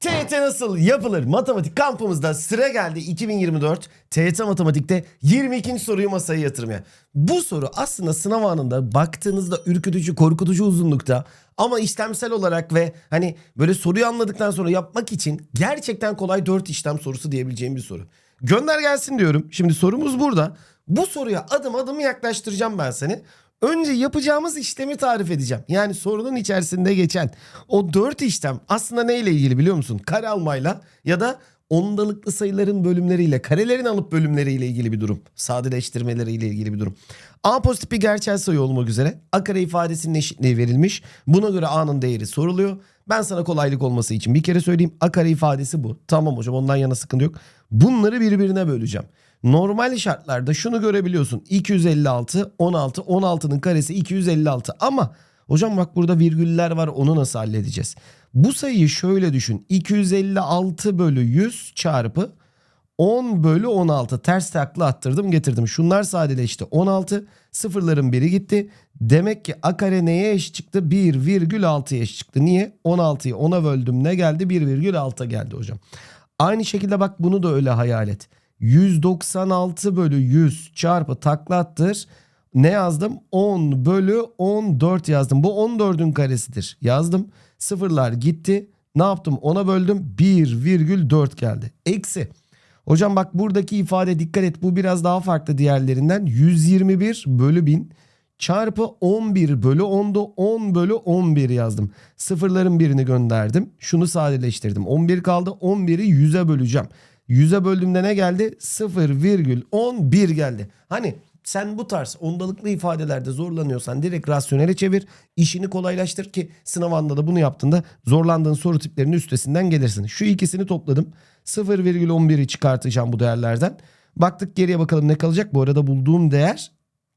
TYT nasıl yapılır? Matematik kampımızda sıra geldi 2024 TYT Matematik'te 22. soruyu masaya yatırmaya. Bu soru aslında sınav anında baktığınızda ürkütücü, korkutucu uzunlukta ama işlemsel olarak ve hani böyle soruyu anladıktan sonra yapmak için gerçekten kolay 4 işlem sorusu diyebileceğim bir soru. Gönder gelsin diyorum. Şimdi sorumuz burada. Bu soruya adım adım yaklaştıracağım ben seni. Önce yapacağımız işlemi tarif edeceğim. Yani sorunun içerisinde geçen o dört işlem aslında neyle ilgili biliyor musun? Kare almayla ya da ondalıklı sayıların bölümleriyle, karelerin alıp bölümleriyle ilgili bir durum. Sadeleştirmeleriyle ilgili bir durum. A pozitif bir gerçel sayı olmak üzere A kare ifadesinin eşitliği verilmiş. Buna göre A'nın değeri soruluyor. Ben sana kolaylık olması için bir kere söyleyeyim. A kare ifadesi bu. Tamam hocam ondan yana sıkıntı yok. Bunları birbirine böleceğim. Normal şartlarda şunu görebiliyorsun. 256, 16, 16'nın karesi 256 ama hocam bak burada virgüller var onu nasıl halledeceğiz? Bu sayıyı şöyle düşün. 256 bölü 100 çarpı 10 bölü 16 ters takla attırdım getirdim. Şunlar sadeleşti 16 sıfırların biri gitti. Demek ki a kare neye eşit çıktı? 1,6'ya eşit çıktı. Niye? 16'yı 10'a böldüm ne geldi? 1,6 geldi hocam. Aynı şekilde bak bunu da öyle hayal et. 196 bölü 100 çarpı takla attır. Ne yazdım? 10 bölü 14 yazdım. Bu 14'ün karesidir. Yazdım. Sıfırlar gitti. Ne yaptım? Ona böldüm. 1,4 geldi. Eksi. Hocam bak buradaki ifade dikkat et. Bu biraz daha farklı diğerlerinden. 121 bölü 1000 çarpı 11 bölü 10'da 10 bölü 11 yazdım. Sıfırların birini gönderdim. Şunu sadeleştirdim. 11 kaldı. 11'i 100'e böleceğim. 100'e böldüğümde ne geldi? 0,11 geldi. Hani sen bu tarz ondalıklı ifadelerde zorlanıyorsan direkt rasyonele çevir. işini kolaylaştır ki sınav anında da bunu yaptığında zorlandığın soru tiplerinin üstesinden gelirsin. Şu ikisini topladım. 0,11'i çıkartacağım bu değerlerden. Baktık geriye bakalım ne kalacak. Bu arada bulduğum değer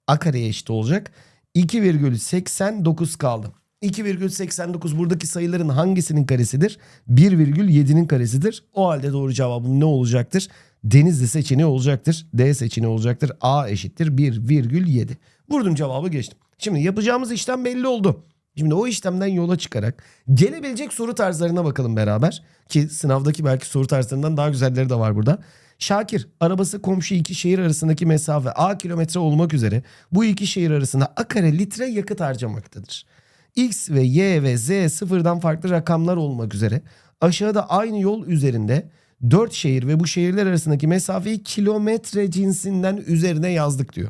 a kareye eşit olacak. 2,89 kaldı. 2,89 buradaki sayıların hangisinin karesidir? 1,7'nin karesidir. O halde doğru cevabım ne olacaktır? Denizli seçeneği olacaktır. D seçeneği olacaktır. A eşittir 1,7. Vurdum cevabı geçtim. Şimdi yapacağımız işlem belli oldu. Şimdi o işlemden yola çıkarak gelebilecek soru tarzlarına bakalım beraber. Ki sınavdaki belki soru tarzlarından daha güzelleri de var burada. Şakir arabası komşu iki şehir arasındaki mesafe A kilometre olmak üzere bu iki şehir arasında A kare litre yakıt harcamaktadır. X ve Y ve Z sıfırdan farklı rakamlar olmak üzere aşağıda aynı yol üzerinde 4 şehir ve bu şehirler arasındaki mesafeyi kilometre cinsinden üzerine yazdık diyor.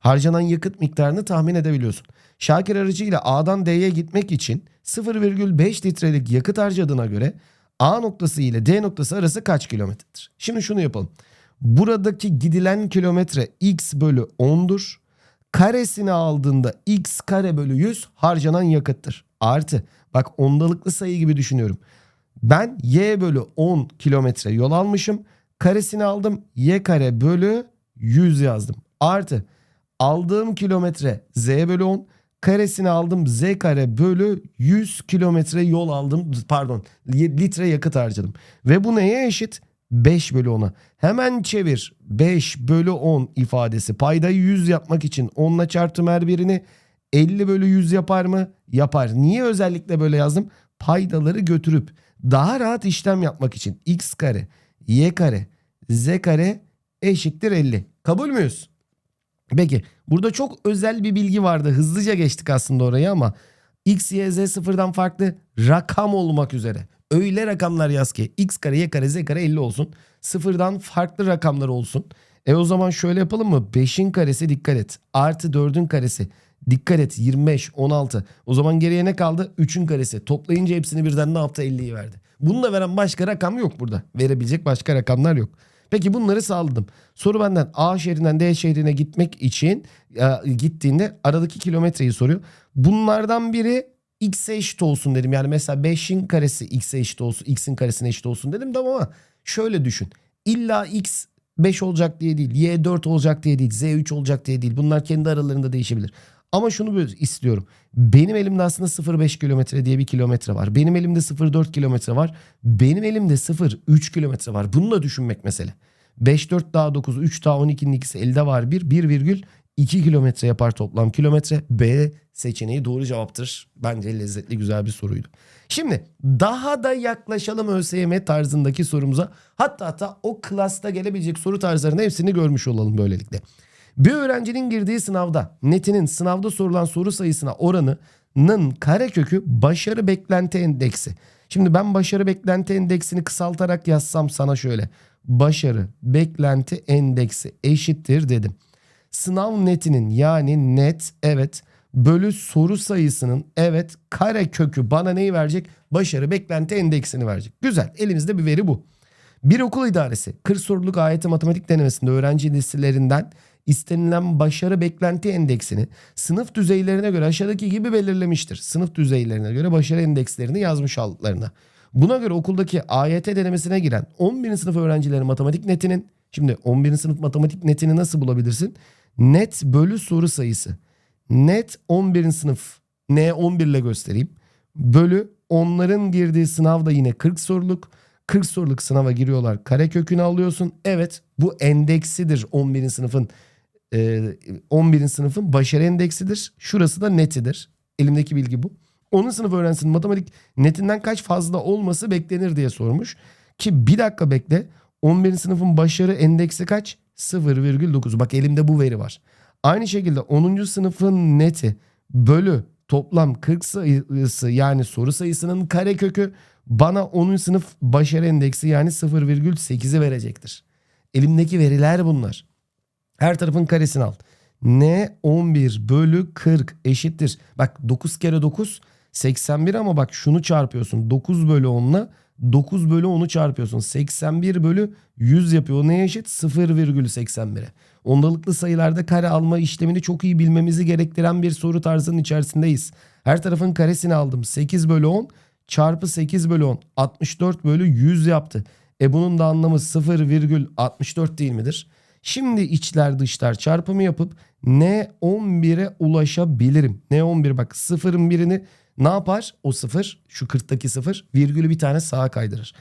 Harcanan yakıt miktarını tahmin edebiliyorsun. Şakir aracıyla A'dan D'ye gitmek için 0,5 litrelik yakıt harcadığına göre A noktası ile D noktası arası kaç kilometredir? Şimdi şunu yapalım. Buradaki gidilen kilometre x bölü 10'dur. Karesini aldığında x kare bölü 100 harcanan yakıttır. Artı bak ondalıklı sayı gibi düşünüyorum. Ben y bölü 10 kilometre yol almışım. Karesini aldım y kare bölü 100 yazdım. Artı aldığım kilometre z bölü 10 karesini aldım z kare bölü 100 kilometre yol aldım pardon litre yakıt harcadım. Ve bu neye eşit? 5 bölü 10'a. Hemen çevir 5 bölü 10 ifadesi paydayı 100 yapmak için 10'la çarptım her birini 50 bölü 100 yapar mı? Yapar. Niye özellikle böyle yazdım? Paydaları götürüp daha rahat işlem yapmak için x kare, y kare, z kare eşittir 50. Kabul müyüz? Peki burada çok özel bir bilgi vardı. Hızlıca geçtik aslında orayı ama x, y, z sıfırdan farklı rakam olmak üzere. Öyle rakamlar yaz ki x kare, y kare, z kare 50 olsun. Sıfırdan farklı rakamlar olsun. E o zaman şöyle yapalım mı? 5'in karesi dikkat et. Artı 4'ün karesi. Dikkat et 25, 16. O zaman geriye ne kaldı? 3'ün karesi. Toplayınca hepsini birden ne yaptı? 50'yi verdi. Bunu veren başka rakam yok burada. Verebilecek başka rakamlar yok. Peki bunları sağladım. Soru benden A şehrinden D şehrine gitmek için e, gittiğinde aradaki kilometreyi soruyor. Bunlardan biri x'e eşit olsun dedim. Yani mesela 5'in karesi x'e eşit olsun, x'in karesine eşit olsun dedim de ama şöyle düşün. İlla x 5 olacak diye değil, y 4 olacak diye değil, z 3 olacak diye değil. Bunlar kendi aralarında değişebilir. Ama şunu istiyorum. Benim elimde aslında 0,5 kilometre diye bir kilometre var. Benim elimde 0,4 kilometre var. Benim elimde 0,3 kilometre var. Bunu da düşünmek mesele. 5, 4 daha 9, 3 daha 12'nin ikisi elde var 1. 1,2 kilometre yapar toplam kilometre. B seçeneği doğru cevaptır. Bence lezzetli güzel bir soruydu. Şimdi daha da yaklaşalım ÖSYM tarzındaki sorumuza. Hatta hatta o klasta gelebilecek soru tarzlarının hepsini görmüş olalım böylelikle. Bir öğrencinin girdiği sınavda netinin sınavda sorulan soru sayısına oranının karekökü başarı beklenti endeksi. Şimdi ben başarı beklenti endeksini kısaltarak yazsam sana şöyle. Başarı beklenti endeksi eşittir dedim. Sınav netinin yani net evet bölü soru sayısının evet kare kökü bana neyi verecek? Başarı beklenti endeksini verecek. Güzel elimizde bir veri bu. Bir okul idaresi 40 soruluk AYT matematik denemesinde öğrenci listelerinden istenilen başarı beklenti endeksini sınıf düzeylerine göre aşağıdaki gibi belirlemiştir. Sınıf düzeylerine göre başarı endekslerini yazmış aldıklarına. Buna göre okuldaki AYT denemesine giren 11. sınıf öğrencileri matematik netinin şimdi 11. sınıf matematik netini nasıl bulabilirsin? Net bölü soru sayısı. Net 11. sınıf N11 ile göstereyim. Bölü onların girdiği sınavda yine 40 soruluk. 40 soruluk sınava giriyorlar. Kare kökünü alıyorsun. Evet bu endeksidir 11. sınıfın e, 11. sınıfın başarı endeksidir. Şurası da netidir. Elimdeki bilgi bu. 10. sınıf öğrencisinin matematik netinden kaç fazla olması beklenir diye sormuş. Ki bir dakika bekle. 11. sınıfın başarı endeksi kaç? 0,9. Bak elimde bu veri var. Aynı şekilde 10. sınıfın neti bölü toplam 40 sayısı yani soru sayısının karekökü bana 10. sınıf başarı endeksi yani 0,8'i verecektir. Elimdeki veriler bunlar. Her tarafın karesini al. N 11 bölü 40 eşittir. Bak 9 kere 9 81 ama bak şunu çarpıyorsun. 9 bölü 10'la 9 bölü 10'u çarpıyorsun. 81 bölü 100 yapıyor. O neye eşit? 0,81'e. Ondalıklı sayılarda kare alma işlemini çok iyi bilmemizi gerektiren bir soru tarzının içerisindeyiz. Her tarafın karesini aldım. 8 bölü 10 çarpı 8 bölü 10 64 bölü 100 yaptı. E bunun da anlamı 0,64 değil midir? Şimdi içler dışlar çarpımı yapıp N11'e ulaşabilirim. N11 bak sıfırın birini ne yapar? O sıfır şu 40'taki sıfır virgülü bir tane sağa kaydırır.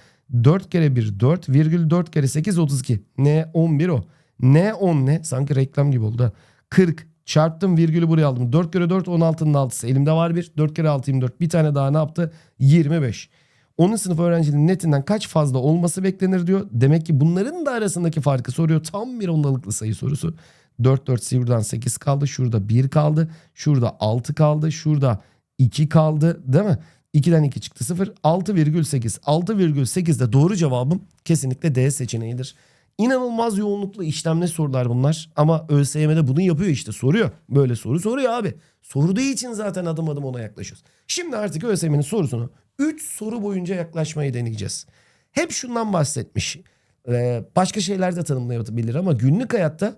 4 kere 1 4 virgül 4 kere 8 32. N11 o. N10 ne? Sanki reklam gibi oldu ha. 40 çarptım virgülü buraya aldım. 4 kere 4 16'nın 6'sı. Elimde var bir. 4 kere 6 24. Bir tane daha ne yaptı? 25. 10. sınıf öğrencinin netinden kaç fazla olması beklenir diyor. Demek ki bunların da arasındaki farkı soruyor. Tam bir ondalıklı sayı sorusu. 4 4 buradan 8 kaldı. Şurada 1 kaldı. Şurada 6 kaldı. Şurada 2 kaldı değil mi? 2'den 2 çıktı 0. 6,8. 6,8 de doğru cevabım kesinlikle D seçeneğidir. İnanılmaz yoğunluklu işlemli sorular bunlar. Ama ÖSYM'de bunu yapıyor işte soruyor. Böyle soru soruyor abi. Sorduğu için zaten adım adım ona yaklaşıyoruz. Şimdi artık ÖSYM'nin sorusunu 3 soru boyunca yaklaşmayı deneyeceğiz. Hep şundan bahsetmiş. Ee, başka şeyler de tanımlayabilir ama günlük hayatta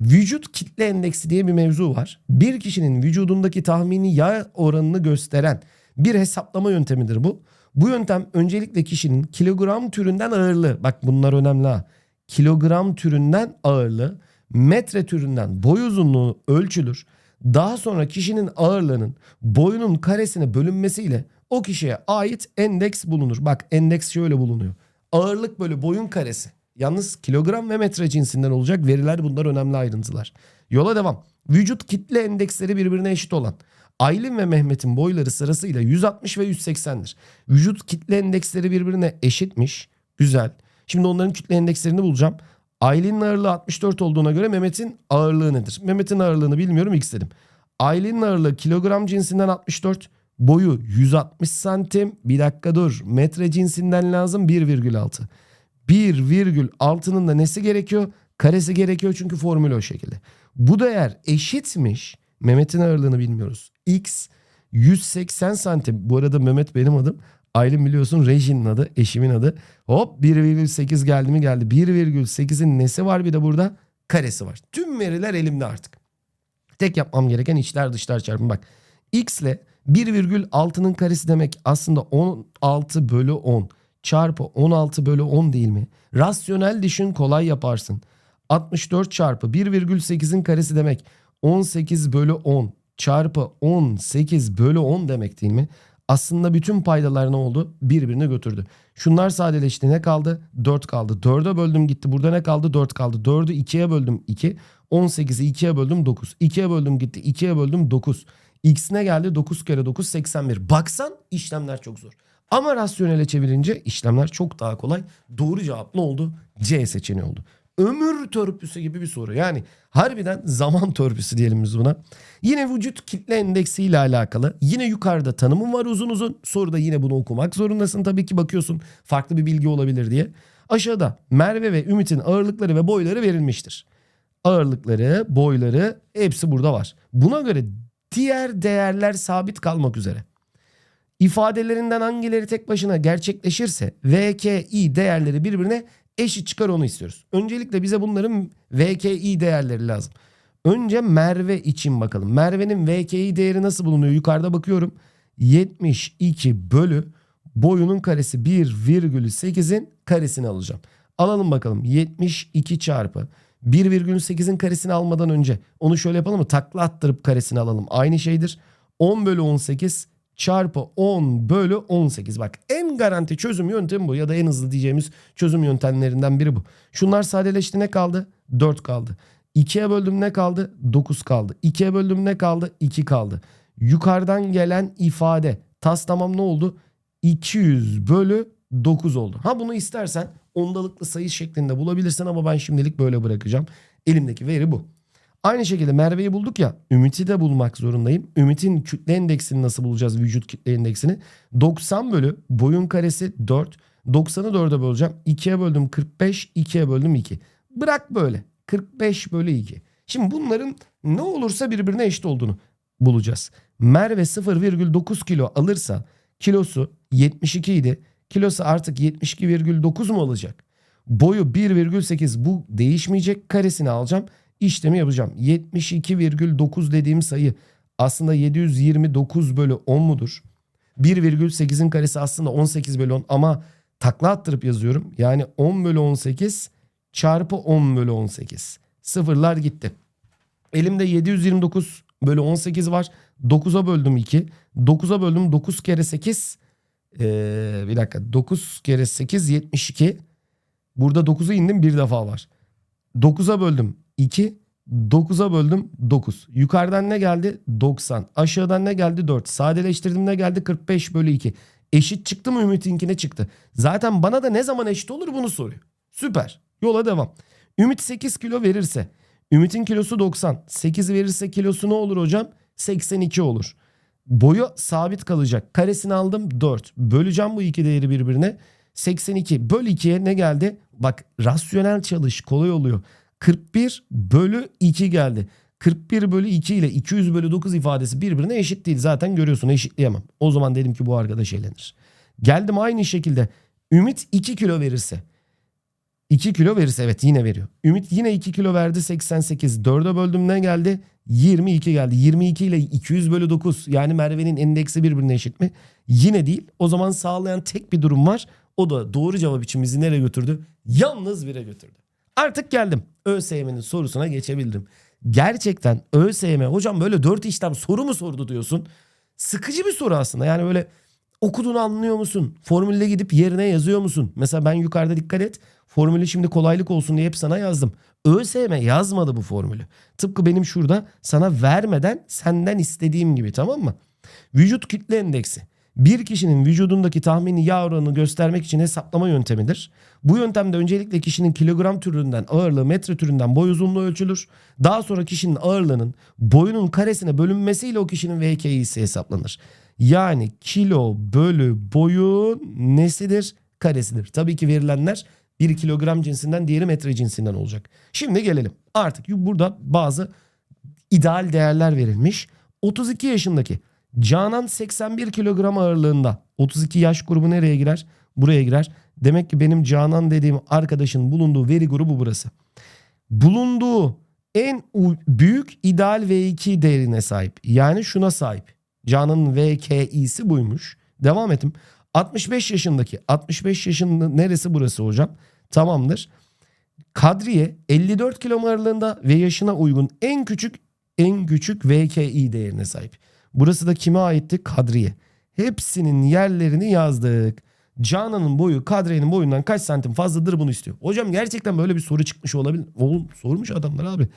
vücut kitle endeksi diye bir mevzu var. Bir kişinin vücudundaki tahmini yağ oranını gösteren bir hesaplama yöntemidir bu. Bu yöntem öncelikle kişinin kilogram türünden ağırlığı. Bak bunlar önemli ha. Kilogram türünden ağırlığı, metre türünden boy uzunluğu ölçülür. Daha sonra kişinin ağırlığının boyunun karesine bölünmesiyle o kişiye ait endeks bulunur. Bak endeks şöyle bulunuyor. Ağırlık bölü boyun karesi. Yalnız kilogram ve metre cinsinden olacak veriler bunlar önemli ayrıntılar. Yola devam. Vücut kitle endeksleri birbirine eşit olan Aylin ve Mehmet'in boyları sırasıyla 160 ve 180'dir. Vücut kitle endeksleri birbirine eşitmiş. Güzel. Şimdi onların kütle endekslerini bulacağım. Aylin'in ağırlığı 64 olduğuna göre Mehmet'in ağırlığı nedir? Mehmet'in ağırlığını bilmiyorum x dedim. Aylin'in ağırlığı kilogram cinsinden 64. Boyu 160 santim. Bir dakika dur. Metre cinsinden lazım 1,6. 1,6'nın da nesi gerekiyor? Karesi gerekiyor çünkü formül o şekilde. Bu değer eşitmiş. Mehmet'in ağırlığını bilmiyoruz. X 180 santim. Bu arada Mehmet benim adım. Aylin biliyorsun rejinin adı, eşimin adı. Hop 1,8 geldi mi geldi. 1,8'in nesi var bir de burada? Karesi var. Tüm veriler elimde artık. Tek yapmam gereken içler dışlar çarpımı. Bak x ile 1,6'nın karesi demek aslında 16 bölü 10 çarpı 16 bölü 10 değil mi? Rasyonel düşün kolay yaparsın. 64 çarpı 1,8'in karesi demek 18 bölü 10 çarpı 18 bölü 10 demek değil mi? Aslında bütün paydalar ne oldu? Birbirine götürdü. Şunlar sadeleşti ne kaldı? 4 kaldı. 4'e böldüm gitti. Burada ne kaldı? 4 kaldı. 4'ü 2'ye böldüm 2. 18'i 2'ye böldüm 9. 2'ye böldüm gitti. 2'ye böldüm 9. X ne geldi? 9 kere 9 81. Baksan işlemler çok zor. Ama rasyonele çevirince işlemler çok daha kolay. Doğru cevap ne oldu? C seçeneği oldu. Ömür törpüsü gibi bir soru. Yani harbiden zaman törpüsü diyelim biz buna. Yine vücut kitle endeksi ile alakalı. Yine yukarıda tanımım var uzun uzun. Soruda yine bunu okumak zorundasın. Tabii ki bakıyorsun farklı bir bilgi olabilir diye. Aşağıda Merve ve Ümit'in ağırlıkları ve boyları verilmiştir. Ağırlıkları, boyları hepsi burada var. Buna göre diğer değerler sabit kalmak üzere. İfadelerinden hangileri tek başına gerçekleşirse VKI değerleri birbirine eşit çıkar onu istiyoruz. Öncelikle bize bunların VKI değerleri lazım. Önce Merve için bakalım. Merve'nin VKI değeri nasıl bulunuyor? Yukarıda bakıyorum. 72 bölü boyunun karesi 1,8'in karesini alacağım. Alalım bakalım. 72 çarpı 1,8'in karesini almadan önce onu şöyle yapalım mı? Takla attırıp karesini alalım. Aynı şeydir. 10 bölü 18 çarpı 10 bölü 18. Bak en garanti çözüm yöntemi bu ya da en hızlı diyeceğimiz çözüm yöntemlerinden biri bu. Şunlar sadeleşti ne kaldı? 4 kaldı. 2'ye böldüm ne kaldı? 9 kaldı. 2'ye böldüm ne kaldı? 2 kaldı. Yukarıdan gelen ifade tas tamam ne oldu? 200 bölü 9 oldu. Ha bunu istersen ondalıklı sayı şeklinde bulabilirsin ama ben şimdilik böyle bırakacağım. Elimdeki veri bu. Aynı şekilde Merve'yi bulduk ya Ümit'i de bulmak zorundayım. Ümit'in kütle endeksini nasıl bulacağız vücut kütle endeksini? 90 bölü boyun karesi 4. 90'ı 4'e böleceğim. 2'ye böldüm 45, 2'ye böldüm 2. Bırak böyle. 45 bölü 2. Şimdi bunların ne olursa birbirine eşit olduğunu bulacağız. Merve 0,9 kilo alırsa kilosu 72 idi. Kilosu artık 72,9 mu olacak? Boyu 1,8 bu değişmeyecek. Karesini alacağım. İşlemi yapacağım. 72,9 dediğim sayı aslında 729 bölü 10 mudur? 1,8'in karesi aslında 18 bölü 10 ama takla attırıp yazıyorum. Yani 10 bölü 18 çarpı 10 bölü 18. Sıfırlar gitti. Elimde 729 bölü 18 var. 9'a böldüm 2. 9'a böldüm 9 kere 8. Ee, bir dakika 9 kere 8 72. Burada 9'a indim bir defa var. 9'a böldüm 2. 9'a böldüm 9. Yukarıdan ne geldi? 90. Aşağıdan ne geldi? 4. Sadeleştirdim ne geldi? 45 bölü 2. Eşit çıktı mı Ümit'inkine çıktı. Zaten bana da ne zaman eşit olur bunu soruyor. Süper. Yola devam. Ümit 8 kilo verirse. Ümit'in kilosu 90. 8 verirse kilosu ne olur hocam? 82 olur. Boyu sabit kalacak. Karesini aldım 4. Böleceğim bu iki değeri birbirine. 82 böl 2'ye ne geldi? Bak rasyonel çalış kolay oluyor. 41 bölü 2 geldi. 41 bölü 2 ile 200 bölü 9 ifadesi birbirine eşit değil. Zaten görüyorsun eşitleyemem. O zaman dedim ki bu arkadaş eğlenir. Geldim aynı şekilde. Ümit 2 kilo verirse. 2 kilo verirse evet yine veriyor. Ümit yine 2 kilo verdi 88. 4'e böldüm ne geldi? 22 geldi. 22 ile 200 bölü 9 yani Merve'nin endeksi birbirine eşit mi? Yine değil. O zaman sağlayan tek bir durum var. O da doğru cevap için bizi nereye götürdü? Yalnız bire götürdü. Artık geldim. ÖSYM'nin sorusuna geçebildim. Gerçekten ÖSYM hocam böyle 4 işlem soru mu sordu diyorsun. Sıkıcı bir soru aslında. Yani böyle okuduğunu anlıyor musun? Formülle gidip yerine yazıyor musun? Mesela ben yukarıda dikkat et. Formülü şimdi kolaylık olsun diye hep sana yazdım. ÖSYM yazmadı bu formülü. Tıpkı benim şurada sana vermeden senden istediğim gibi tamam mı? Vücut kütle endeksi. Bir kişinin vücudundaki tahmini yağ oranını göstermek için hesaplama yöntemidir. Bu yöntemde öncelikle kişinin kilogram türünden, ağırlığı metre türünden boy uzunluğu ölçülür. Daha sonra kişinin ağırlığının boyunun karesine bölünmesiyle o kişinin VKI'si hesaplanır. Yani kilo bölü boyun nesidir? Karesidir. Tabii ki verilenler 1 kilogram cinsinden diğeri metre cinsinden olacak. Şimdi gelelim. Artık burada bazı ideal değerler verilmiş. 32 yaşındaki Canan 81 kilogram ağırlığında. 32 yaş grubu nereye girer? Buraya girer. Demek ki benim Canan dediğim arkadaşın bulunduğu veri grubu burası. Bulunduğu en büyük ideal V2 değerine sahip. Yani şuna sahip. Canan'ın VKI'si buymuş. Devam ettim. 65 yaşındaki 65 yaşında neresi burası hocam? Tamamdır. Kadriye 54 kilo ağırlığında ve yaşına uygun en küçük en küçük VKI değerine sahip. Burası da kime aitti? Kadriye. Hepsinin yerlerini yazdık. Canan'ın boyu Kadriye'nin boyundan kaç santim fazladır bunu istiyor. Hocam gerçekten böyle bir soru çıkmış olabilir. Oğlum sormuş adamlar abi.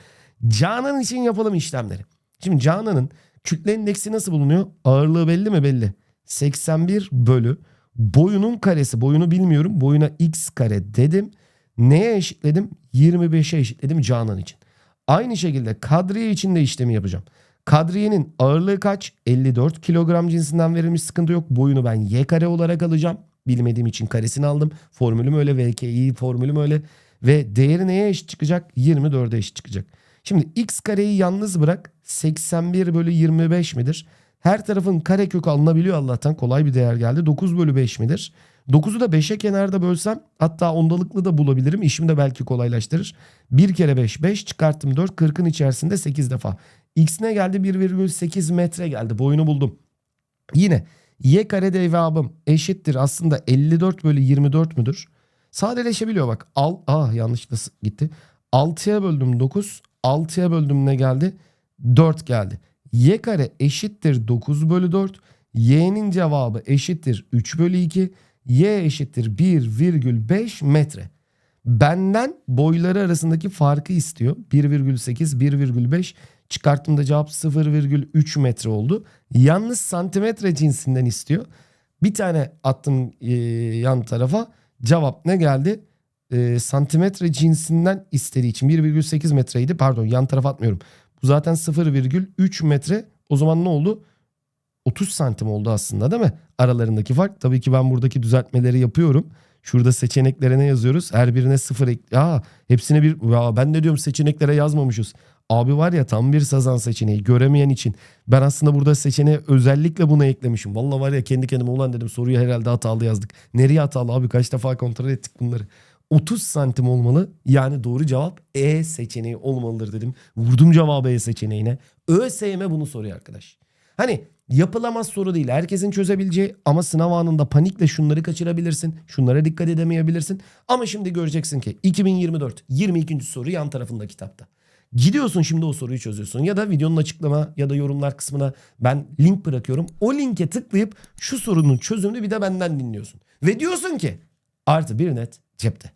Canan için yapalım işlemleri. Şimdi Canan'ın Kütle indeksi nasıl bulunuyor? Ağırlığı belli mi? Belli. 81 bölü boyunun karesi. Boyunu bilmiyorum. Boyuna x kare dedim. Neye eşitledim? 25'e eşitledim Canan için. Aynı şekilde Kadriye için de işlemi yapacağım. Kadriye'nin ağırlığı kaç? 54 kilogram cinsinden verilmiş sıkıntı yok. Boyunu ben y kare olarak alacağım. Bilmediğim için karesini aldım. Formülüm öyle. VKI formülüm öyle. Ve değeri neye eşit çıkacak? 24'e eşit çıkacak. Şimdi x kareyi yalnız bırak. 81 bölü 25 midir? Her tarafın karekök alınabiliyor Allah'tan. Kolay bir değer geldi. 9 bölü 5 midir? 9'u da 5'e kenarda bölsem hatta ondalıklı da bulabilirim. İşimi de belki kolaylaştırır. 1 kere 5 5 çıkarttım 4 40'ın içerisinde 8 defa. X ne geldi? 1,8 metre geldi. Boyunu buldum. Yine y kare devamım eşittir aslında 54 bölü 24 müdür? Sadeleşebiliyor bak. Al, ah yanlışlıkla gitti. 6'ya böldüm 9. 6'ya böldüm ne geldi? 4 geldi. Y kare eşittir 9 bölü 4. Y'nin cevabı eşittir 3 bölü 2. Y eşittir 1,5 metre. Benden boyları arasındaki farkı istiyor. 1,8, 1,5 çıkarttığımda cevap 0,3 metre oldu. Yalnız santimetre cinsinden istiyor. Bir tane attım e, yan tarafa. Cevap ne geldi? E, santimetre cinsinden istediği için 1,8 metreydi. Pardon yan tarafa atmıyorum. Bu zaten 0,3 metre. O zaman ne oldu? 30 santim oldu aslında değil mi? Aralarındaki fark. Tabii ki ben buradaki düzeltmeleri yapıyorum. Şurada seçeneklere ne yazıyoruz? Her birine sıfır ek... Aa, hepsine bir... Ya ben de diyorum seçeneklere yazmamışız. Abi var ya tam bir sazan seçeneği göremeyen için. Ben aslında burada seçeneğe özellikle bunu eklemişim. Vallahi var ya kendi kendime ulan dedim soruyu herhalde hatalı yazdık. Nereye hatalı abi kaç defa kontrol ettik bunları. 30 santim olmalı. Yani doğru cevap E seçeneği olmalıdır dedim. Vurdum cevabı E seçeneğine. ÖSYM bunu soruyor arkadaş. Hani yapılamaz soru değil. Herkesin çözebileceği ama sınav anında panikle şunları kaçırabilirsin. Şunlara dikkat edemeyebilirsin. Ama şimdi göreceksin ki 2024 22. soru yan tarafında kitapta. Gidiyorsun şimdi o soruyu çözüyorsun ya da videonun açıklama ya da yorumlar kısmına ben link bırakıyorum. O linke tıklayıp şu sorunun çözümünü bir de benden dinliyorsun. Ve diyorsun ki artı bir net cepte.